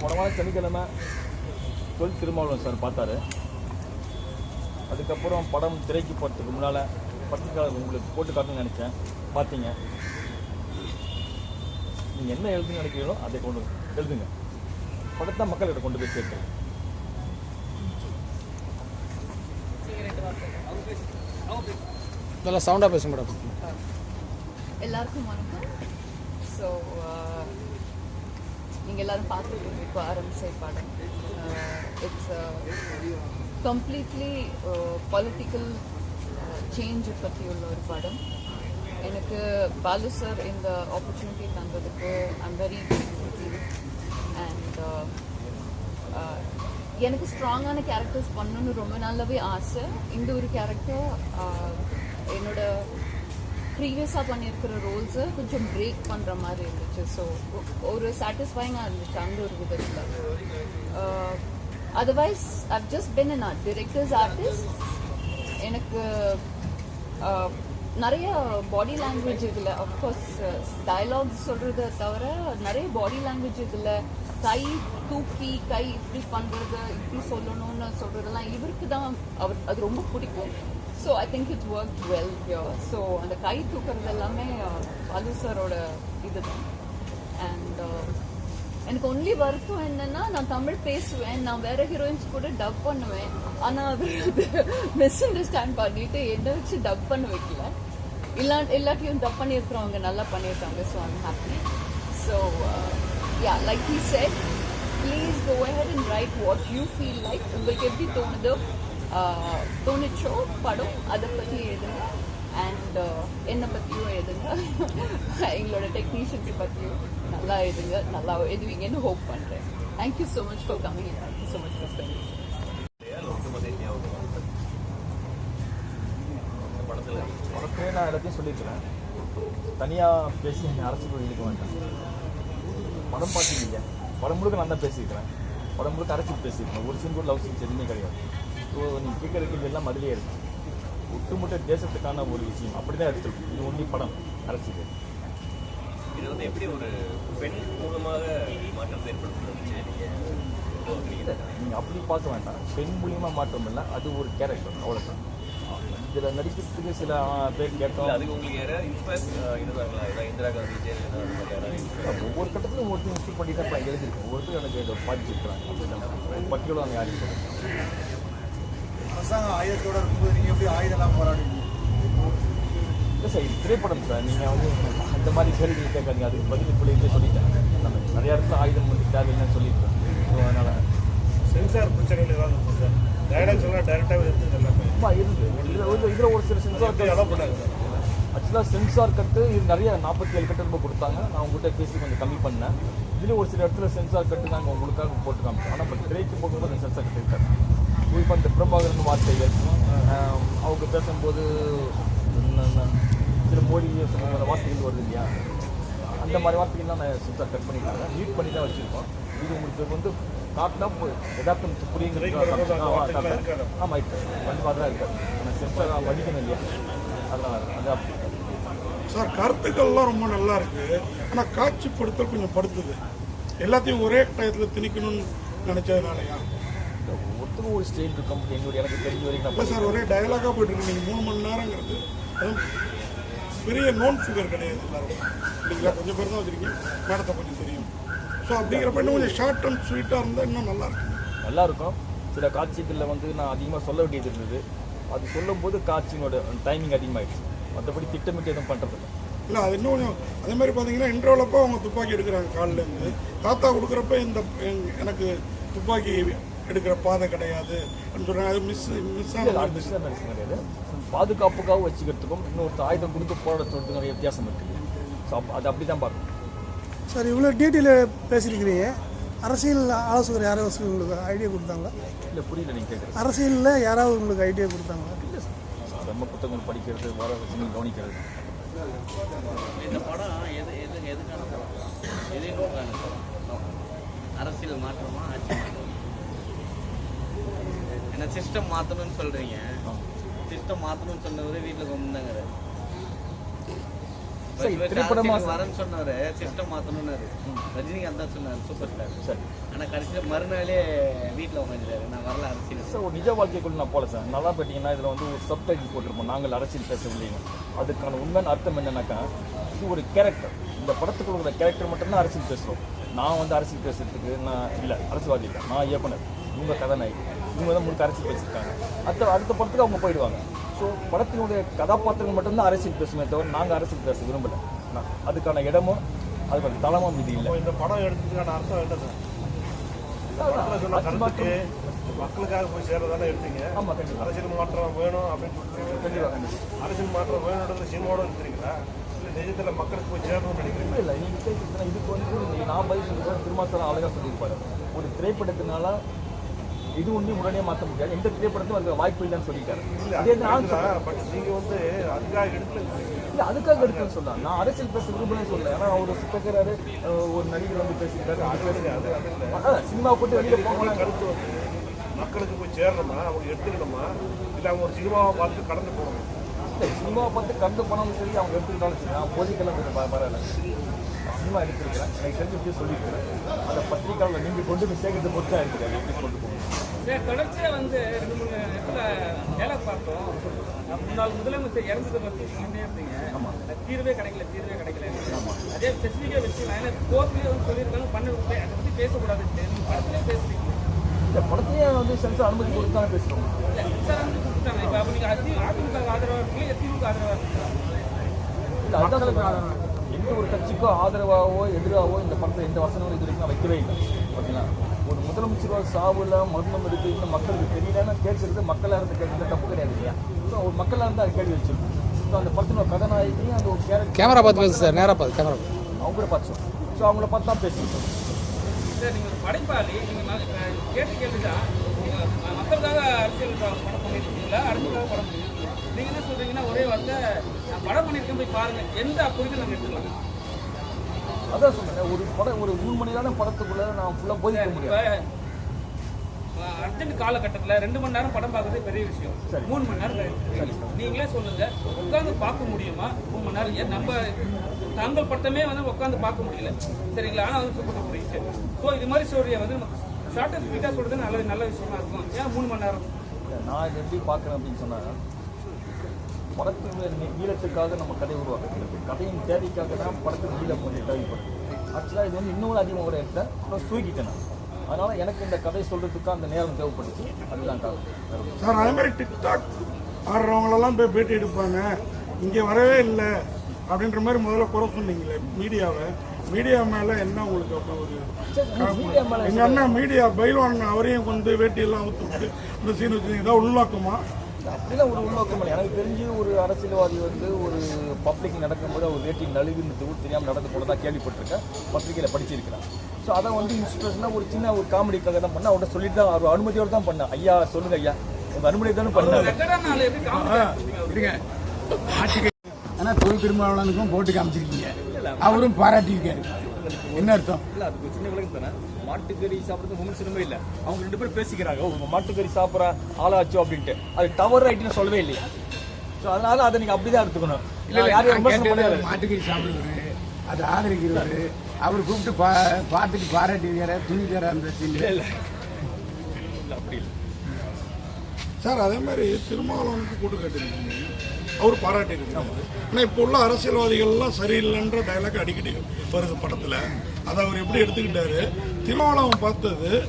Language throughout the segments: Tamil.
போன சனிக்கிழமை தொல் திருமாவளவன் சார் பார்த்தாரு. அதுக்கப்புறம் படம் திரைக்கு போகிறதுக்கு முன்னால் பத்திரிக்கையாளர் உங்களுக்கு போட்டு காட்டணும்னு நினச்சேன். பார்த்தீங்க. நீங்கள் என்ன எழுதுன்னு நினைக்கிறீங்களோ அதை கொண்டு எழுதுங்க. படத்தை மக்கள்கிட்ட கொண்டு போய் சேர்க்கணும் நல்லா சவுண்டாக பேசுங்க மேடம் எல்லாருக்கும் வணக்கம். ஸோ நீங்கள் எல்லோரும் பார்த்துருக்கீங்க இப்போ ஆரம்பிச்ச படம். இட்ஸ் கம்ப்ளீட்லி பொலிட்டிக்கல் சேஞ்சு பற்றி உள்ள ஒரு படம். எனக்கு பாலு சார் இந்த ஆப்பர்ச்சுனிட்டி தந்ததுக்கு ஐம் வெரி அண்ட் எனக்கு ஸ்ட்ராங்கான கேரக்டர்ஸ் பண்ணணும்னு ரொம்ப நாளாவே ஆசை. இந்த ஒரு கேரக்டர் uh, என்னோட ப்ரீவியஸாக பண்ணியிருக்கிற ரோல்ஸை கொஞ்சம் பிரேக் பண்ணுற மாதிரி இருந்துச்சு. ஸோ ஒரு சாட்டிஸ்ஃபைங்காக இருந்துச்சு அந்த ஒரு விதத்தில். Otherwise I've just been an art directors artist எனக்கு uh, நிறைய பாடி லாங்குவேஜ் இதில் அஃப்கோர்ஸ் டயலாக்ஸ் சொல்கிறத தவிர நிறைய பாடி லாங்குவேஜ் இதில் கை தூக்கி கை இப்படி பண்ணுறது இப்படி சொல்லணும்னு சொல்கிறதெல்லாம் இவருக்கு தான் அவர் அது ரொம்ப பிடிக்கும். So I think it's work well so அந்த கை தூக்குறது எல்லாமே uh, அலு சாரோட இதுதான். அண்ட் uh, எனக்கு ஒன்லி வருத்தம் என்னன்னா நான் தமிழ் பேசுவேன் நான் வேற ஹீரோயின்ஸ் கூட டப் பண்ணுவேன். ஆனால் அது மிஸ் அண்டர்ஸ்டாண்ட் பண்ணிட்டு என்ன வச்சு டப் பண்ண வைக்கல. இல்லா இல்லாட்டியும் டப் பண்ணியிருக்கிறவங்க நல்லா பண்ணியிருக்காங்க. So I'm happy so yeah like he said please go ahead and write what you feel like உங்களுக்கு எப்படி தோணுதோ தோணுச்சோ படம் அதை பற்றி எழுதுங்க. அண்ட் என்னை பற்றியும் எழுதுங்க. எங்களோட டெக்னீஷியன்ஸை பற்றியும் நல்லா எழுதுங்க. நல்லா எழுதுவீங்கன்னு ஹோப் பண்ணுறேன் thank you so much for coming thank you so much for spending உனக்கே நான் எல்லாத்தையும் சொல்லியிருக்கிறேன் தனியாக பேசி என்னை அரசு இழுக்க வேண்டாம். படம் பார்த்தீங்க படம் முழுக்க நான் தான் பேசியிருக்கிறேன். படம் முழுக்க அரசியல் பேசியிருக்கேன் ஒரு சீன் கூட லவ் சீன்ஸ் எதுவுமே கிடையாது. ஸோ நீ கேட்குற கேள்வி எல்லாம் அதிலே இருக்கு. ஒட்டுமொத்த தேசத்துக்கான ஒரு விஷயம். அப்படி தான் எடுத்துருக்கு இது ஒன்லி படம் அரசியல். இது வந்து எப்படி ஒரு பெண் மூலமாக மாற்றத்தை ஏற்படுத்துறது நீங்கள் நீங்கள் அப்படி பார்க்க வேண்டாம். பெண் மூலியமாக மாற்றம் இல்லை அது ஒரு கேரக்டர் அவ்வளோதான் இதில் நடிக்கிறதுக்கு சில பேர் கேட்டோம். அதுக்கு உங்களுக்கு யாராவது இன்ஸ்பயர் இருந்தாங்களா இந்திரா காந்தி ஜெயலலிதா ஒவ்வொரு கட்டத்திலும் ஒருத்தர் இன்ஸ்பெக்ட் பண்ணி தான் எழுதியிருக்கேன் ஒவ்வொருத்தரும் எனக்கு பாதிச்சிருக்கிறாங்க பட்டியலும் அவங்க யாரும் அரசாங்கம் ஆயுதத்தோட இருக்கும்போது நீங்க எப்படி ஆயுதம்லாம் போராடுவீங்க? இல்லை சார் இது திரைப்படம் சார். நீங்கள் வந்து அந்த மாதிரி கேள்விகள் கேட்காதீங்க. அதுக்கு பதில் இப்படியே சொல்லிட்டேன். நம்ம நிறைய இடத்துல ஆயுதம் வந்து தேவையில்லைன்னு சொல்லியிருக்கேன் ஸோ அதனால் சென்சார் பிரச்சனைகள் ஏதாவது இருக்கும் சார். டைலாக்ஸ் எல்லாம் டைரக்டாக எடுத்து எல்லாமே சும்மா இருந்து இதில் ஒரு இதில் ஒரு சில சென்சார் அலோவ் பண்ணாங்க? ஆக்சுவலாக சென்சார் கட்டு இது நிறைய நாற்பத்தி ஏழு கட்டு ரொம்ப கொடுத்தாங்க. நான் உங்கள்கிட்ட பேசி கொஞ்சம் கம்மி பண்ணேன். இதில் ஒரு சில இடத்துல சென்சார் கட்டு நாங்கள் உங்களுக்காக போட்டு காமிச்சோம் ஆனால் இப்போ திரைக்கு போகும்போது அந்த சென்சார் கட்டு இருக்காது. அந்த பிரபாகரன் வார்த்தைகள். அவங்க பேசும்போது சில மோடி சொன்ன வார்த்தைகள் வருது இல்லையா? அந்த மாதிரி வார்த்தைகள்லாம் நான் சென்சார் கட் பண்ணிட்டாங்க நீட் பண்ணி தான் வச்சுருக்கோம். இது உங்களுக்கு வந்து காட்டினா எதார்த்தம் புரியுங்கிறது ஆமாம் இப்போ கண்டிப்பாக தான். இருக்காது ஆனால் சென்சார் வடிக்கணும் இல்லையா? அதனால் அது சார் கருத்துக்கள்லாம் ரொம்ப நல்லா இருக்கு. ஆனால் காட்சிப்படுத்தல் கொஞ்சம் படுத்துது. எல்லாத்தையும் ஒரே டயத்தில் திணிக்கணும்னு நினைச்சதுனாலயா? ஒவ்வொருத்தரும் ஒரு ஸ்டைல் இருக்கும். என்னுடைய எனக்கு தெரிஞ்ச வரைக்கும் இல்லை சார் ஒரே டயலாகாக போயிட்டு இருக்கு. நீங்கள் மூணு மணி நேரங்கிறது பெரிய நோன் ஃபிகர் கிடையாது எல்லாரும் இல்லைங்களா? கொஞ்சம் பேர் தான் வச்சிருக்கீங்க. மேடத்தை கொஞ்சம் தெரியும். ஸோ அப்படிங்கிறப்ப இன்னும் கொஞ்சம் ஷார்ட் அண்ட் ஸ்வீட்டாக இருந்தால் இன்னும் நல்லா இருக்கும். நல்லா இருக்கும். சில காட்சிகளில் வந்து நான் அதிகமாக சொல்ல வேண்டியது இருந்தது. அது சொல்லும்போது காட்சியினோட டைமிங் அதிகமாகிடுச்சு மற்றபடி திட்டமிட்டு எதுவும் பண்ணுறதில்ல இல்லை. அது இன்னும் கொஞ்சம் அதே மாதிரி பார்த்தீங்கன்னா இன்ட்ரோலப்போ அவங்க துப்பாக்கி எடுக்கிறாங்க காலில் இருந்து. தாத்தா கொடுக்குறப்ப இந்த எனக்கு துப்பாக்கி எடுக்கிற பாதை கிடையாது சொல்கிறாங்க அது மிஸ் மிஸ் மெடிசன் கிடையாது. பாதுகாப்புக்காக வச்சுக்கிறதுக்கும் இன்னொருத்த ஆயுதம் கொடுத்து போராட சொல்றதுக்கும் நிறைய வித்தியாசம் இருக்குது ஸோ அது அப்படி தான் பார்க்கணும். சார் இவ்வளோ டீட்டெயில் பேசியிருக்கிறீங்க. அரசியல் ஆலோசகர் யாராவது உங்களுக்கு ஐடியா கொடுத்தாங்களா? இல்லை புரியல நீங்கள் கேட்குறது அரசியலில் யாராவது உங்களுக்கு ஐடியா கொடுத்தாங்களா? இல்லை சார் ரொம்ப புத்தகங்கள் படிக்கிறது வர விஷயங்கள் கவனிக்கிறது. இந்த படம் எது எது எதுக்கான படம்? எதை நோக்கான படம். அரசியல் மாற்றமா ஆட்சி ஏன்னா சிஸ்டம் மாற்றணும்னு சொல்றீங்க? சிஸ்டம் மாற்றணும்னு சொன்னவரே வீட்டில் கொண்டாங்கிறார் வரேன்னு சொன்னாரு. சிஸ்டம் மாத்தணும்னாரு. ரஜினிகாந்த் தான் சொன்னாரு சூப்பர் ஸ்டார் சரி. ஆனா கடைசியில மறுநாளே வீட்டுல உட்காந்துட்டாரு நான் வரல அரசியல் சார் ஒரு நிஜ வாழ்க்கைக்குள்ள நான் போல சார். நல்லா பார்த்தீங்கன்னா இதில் வந்து ஒரு சப்டைட்டில் போட்டிருப்போம். நாங்கள் அரசியல் பேசவில்லைங்க அதுக்கான உண்மையான அர்த்தம் என்னன்னாக்கா இது ஒரு கேரக்டர் இந்த படத்துக்குள்ள இருக்கிற கேரக்டர் மட்டும்தான் அரசியல் பேசுகிறோம் நான் வந்து அரசியல் பேசுறதுக்கு நான் இல்லை அரசியல்வாதி இல்லை. நான் இயக்குனர். இவங்க கதாநாயகி. இவங்க தான் முழுக்க அரசியல் பேசியிருக்காங்க அடுத்த அடுத்த படத்துக்கு அவங்க போயிடுவாங்க. ஸோ படத்தினுடைய கதாபாத்திரங்கள் மட்டும்தான் அரசியல் பேசுமே தவிர நாங்கள் அரசியல் பேச விரும்பலை. அதுக்கான இடமும் அதுக்கான தளமும் இது இல்லை. இந்த படம் எடுத்ததுக்கான அர்த்தம் என்ன மக்களுக்காக போய் சேர்றதானே எடுத்தீங்க? ஆமாம் அரசியல் மாற்றம் வேணும் அப்படின்னு சொல்லிட்டு கண்டிப்பாக அரசியல் மாற்றம் வேணுன்றது சினிமாவோட இல்லை நிஜத்தில் மக்களுக்கு போய் சேரணும்னு நினைக்கிறீங்களா? இல்லை நீங்கள் இதுக்கு வந்து நான் பதில் சொல்லுவேன் திருமாசரம் அழகாக சொல்லியிருப்பாரு. ஒரு திரைப்படத்தினால இது ஒன்றையும் உடனே மாற்ற முடியாது. எந்த திரைப்படத்தையும் அதுக்கு வாய்ப்பு இல்லைன்னு சொல்லிட்டாரு. அதே நான் நீங்கள் வந்து அதுக்காக இல்ல அதுக்காக எடுத்துன்னு சொல்லலாம் நான் அரசியல் பேச விரும்புறேன்னு சொல்லல. ஏன்னா அவர் பேசுறாரு ஒரு நடிகர் வந்து பேசியிருக்காரு அதான் சினிமா போட்டு வெளியில போகலாம் கருத்து வந்து மக்களுக்கு போய் சேரணுமா? அவங்க எடுத்துக்கணுமா? இல்லை அவங்க ஒரு சினிமாவை பார்த்து கடந்து போகணும்? இல்லை சினிமாவை பார்த்து கண்டு போனாலும் சரி அவங்க எடுத்துக்கிட்டாலும் சரி. நான் போதிக்கெல்லாம் கொஞ்சம் வரல சினிமா எடுத்திருக்கிறேன். எனக்கு தெரிஞ்ச சொல்லியிருக்கிறேன். அந்த பத்திரிக்கையாளர் நீங்கள் கொண்டு போய் சேர்க்கறது பொறுத்து தான் இருக்குது அதை எப்படி கொண்டு போகணும்? சார் தொடர்ச்சியாக வந்து ரெண்டு மூணு இடத்துல வேலை பார்த்தோம். முன்னாள் முதலமைச்சர் இறந்ததை பற்றி சொல்லிட்டே இருந்தீங்க. தீர்வே கிடைக்கல தீர்வே கிடைக்கல. அதே ஸ்பெசிஃபிக்காக வச்சுக்கலாம் ஏன்னா கோர்ட்லேயே வந்து சொல்லியிருக்காங்க பண்ண அதை பற்றி நீங்கள் படத்துலேயே பேசுறீங்க. இந்த படத்துலேயே வந்து சென்சார் அனுமதி கொடுத்து தானே பேசுகிறோம் கொடுத்துட்டாங்க. இப்போ அப்போ நீங்கள் அதி அதிமுக ஆதரவாக இருக்கீங்களா திமுக ஆதரவாக இருக்கீங்களா? அதுதான். எந்த ஒரு கட்சிக்கோ ஆதரவாகவோ எதிராகவோ இந்த படத்தில் எந்த வசனங்களும் இது வரைக்கும் நான் வைக்கவே இல்லை. ஓகேங்களா? ஒரு முதலமைச்சர் சாவுல மர்மம் இருக்கு இன்னும் மக்களுக்கு தெரியலன்னு கேட்கறது மக்களாக இருந்து கேட்கறது. தப்பு கிடையாது இல்லையா? ஸோ ஒரு மக்களாக இருந்து அது கேள்வி வச்சிருக்கோம். ஸோ அந்த படத்தினோட கதாநாயகி அந்த ஒரு கேரக்டர் கேமரா பார்த்து பேசு சார் நேராக பார்த்து கேமரா பார்த்து. அவங்க கூட பார்த்து ஸோ அவங்கள பார்த்து தான் பேசியிருக்கோம் சார் நீங்கள் படைப்பாளி நீங்கள் கேட்ட கேள்வி தான் நீங்கள் மக்களுக்காக அரசியல் படம் பண்ணியிருக்கீங்களா அரசுக்காக படம் பண்ணியிருக்கீங்களா நீங்கள் என்ன சொல்கிறீங்கன்னா ஒரே வார்த்தை நான் படம் பண்ணியிருக்கேன் போய் பாருங்கள் எந்த புரிதல் நம்ம எடுத்துக்கலாம்? அதான் சொன்னேன் ஒரு படம் ஒரு மூணு மணி நேரம் படத்துக்குள்ள நான் ஃபுல்லாக போதிக்க முடியாது. அர்ஜென்ட் காலகட்டத்தில் ரெண்டு மணி நேரம் படம் பார்க்கறதே பெரிய விஷயம். மூணு மணி நேரம். நீங்களே சொல்லுங்க உட்காந்து பார்க்க முடியுமா? மூணு மணி நேரம். ஏன் நம்ம தங்கள் படத்தமே வந்து உட்காந்து பார்க்க முடியல. சரிங்களா? ஆனால் வந்து சூப்பர் புரியுது ஸோ இது மாதிரி ஸ்டோரியை வந்து ஷார்ட் அண்ட் ஸ்வீட்டாக சொல்றது நல்ல நல்ல விஷயமா இருக்கும். ஏன் மூணு மணி நேரம்? நான் எப்படி பார்க்குறேன் அப்படின்னு சொன்னால் படத்தினுடைய நீ- நீளத்துக்காக நம்ம கதை உருவாக்குறது கதையின் தேவைக்காக தான் படத்துக்கு நீளம் கொஞ்சம் தேவைப்படுது ஆக்சுவலாக இது வந்து இன்னொரு அதிகமாக ஒரு இடத்துல அப்புறம் தூக்கிட்டேன் நான். அதனால் எனக்கு இந்த கதை சொல்கிறதுக்கு அந்த நேரம் தேவைப்படுச்சு அதுதான் காரணம். சார் அதே மாதிரி டிக்டாக் ஆடுறவங்களெல்லாம் போய் பேட்டி எடுப்பாங்க. இங்கே வரவே இல்லை அப்படின்ற மாதிரி முதல்ல குறை சொன்னீங்களே மீடியாவை. மீடியா மேலே என்ன உங்களுக்கு அப்போ ஒரு எங்கள் அண்ணா மீடியா பைல்வான் அவரையும் கொண்டு வேட்டியெல்லாம் ஊற்றி விட்டு இந்த சீன் வச்சு இதான் உள்நோக்கமா? அப்படிலாம் ஒரு உள்நோக்கம் இல்லை. எனக்கு தெரிஞ்சு ஒரு அரசியல்வாதி வந்து ஒரு பப்ளிக் நடக்கும்போது அவர் ரேட்டிங் நழுவின்னு தெரியாமல் நடந்து கூட தான் கேள்விப்பட்டிருக்கேன். பத்திரிகையில் படிச்சிருக்கிறேன். ஸோ அதை வந்து இன்ஸ்பிரேஷனாக ஒரு சின்ன ஒரு காமெடிக்காக தான் பண்ணேன். அவர்கிட்ட சொல்லிட்டு தான் அவர் அனுமதியோடு தான் பண்ணேன். ஐயா சொல்லுங்க ஐயா. உங்கள் அனுமதி தானே காமெடி ஆனால் தொழில் திருமாவளவனுக்கும் போட்டு காமிச்சிருக்கீங்க. அவரும் பாராட்டியிருக்காரு. என்ன அர்த்தம்? இல்ல அதுக்கு சின்ன விளக்கம் தானே. மாட்டுக்கறி சாப்பிட்றது விமர்சனமே இல்லை. அவங்க ரெண்டு பேரும் பேசிக்கிறாங்க. "ஓ, மாட்டுக்கறி சாப்பிட்ற ஆளாச்சோ அப்படின்ட்டு. அது தவறு ரைட்டுன்னு சொல்லவே இல்லையா. ஸோ அதனால அதை நீங்க அப்படிதான் எடுத்துக்கணும். இல்லை பண்ணாரு மாட்டுக்கறி சாப்பிடுவாரு அதை ஆதரிக்கிறவர் அவர் கூப்பிட்டு பா பார்த்துட்டு பாராட்டியிருக்காரு துணி தர அந்த சீன் இல்லை. இல்லை அப்படி இல்லை. சார் அதே மாதிரி திருமாவளவனுக்கு கூட்டு கேட்டிருக்கீங்க. அவர் பாராட்டியிருக்காரு ஆனால் இப்போ உள்ள அரசியல்வாதிகள்லாம் சரியில்லைன்ற டைலாக் அடிக்கடி வருது படத்தில். அதை அவர் எப்படி எடுத்துக்கிட்டாரு? திருமாவளவன் பார்த்தது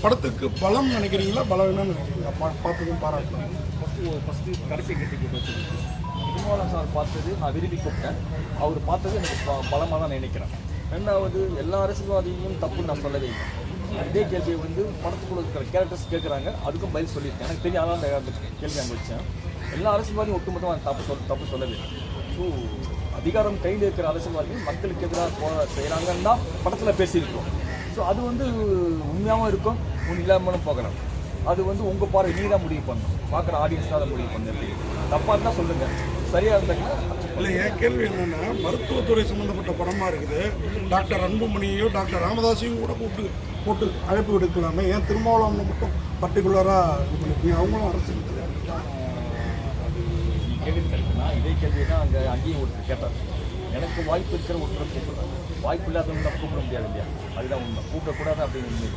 படத்துக்கு பலம் நினைக்கிறீங்களா? பலவீனம்னு நினைக்கிறீங்களா? பார்த்ததும் பாராட்டலாம் ஃபஸ்ட்டு ஃபஸ்ட்டு கடைசி கேட்டுக்கு திருமாவளவன் சார் பார்த்தது நான் விரும்பி கூப்பிட்டேன். அவர் பார்த்தது எனக்கு ப- தான் நினைக்கிறேன். ரெண்டாவது எல்லா அரசியல்வாதியும் தப்புன்னு நான் சொல்லவே இல்லை. அதே கேள்வியை வந்து படத்துக்குள்ள இருக்கிற கேரக்டர்ஸ் கேட்குறாங்க அதுக்கும் பதில் சொல்லியிருக்கேன். எனக்கு தெரியாத அந்த அந்த கேள்வி அங்கே வச்சேன். எல்லா அரசியல்வாதியும் ஒட்டுமொத்தமாக தப்பு சொல் தப்பு சொல்லவே ஸோ அதிகாரம் கையில் இருக்கிற அரசியல்வாதிகள் மக்களுக்கு எதிராக போ செய்கிறாங்கன்னு தான் படத்தில் பேசியிருக்கோம். ஸோ அது வந்து உண்மையாகவும் இருக்கும் உன் இல்லாமலும் போகலாம். அது வந்து உங்கள் பார்வை நீ தான் முடிவு பண்ணணும். பார்க்குற ஆடியன்ஸ் தான் அதை முடிவு பண்ணுறது தப்பாக இருந்தால் சொல்லுங்கள் சரியாக இருந்தாங்கன்னா இல்லை என் கேள்வி என்னென்னா மருத்துவத்துறை சம்மந்தப்பட்ட படமாக இருக்குது. டாக்டர் அன்புமணியோ டாக்டர் ராமதாஸையும் கூட கூப்பிட்டு போட்டு அழைப்பு விடுக்கலாமே. ஏன் திருமாவளவனை மட்டும் பர்டிகுலராக இது பண்ணிருக்கீங்க? அவங்களும் அரசு கேள்வி கேட்குனா இதே கேள்வி தான் அங்கே அங்கேயும் ஒருத்தர் கேட்டார் எனக்கு வாய்ப்பு இருக்கிற ஒருத்தர் கூப்பிடுறேன் வாய்ப்பு இல்லாதவங்க கூப்பிட முடியாது இல்லையா? அதுதான் உண்மை. கூப்பிடக்கூடாது அப்படின்னு உண்மை.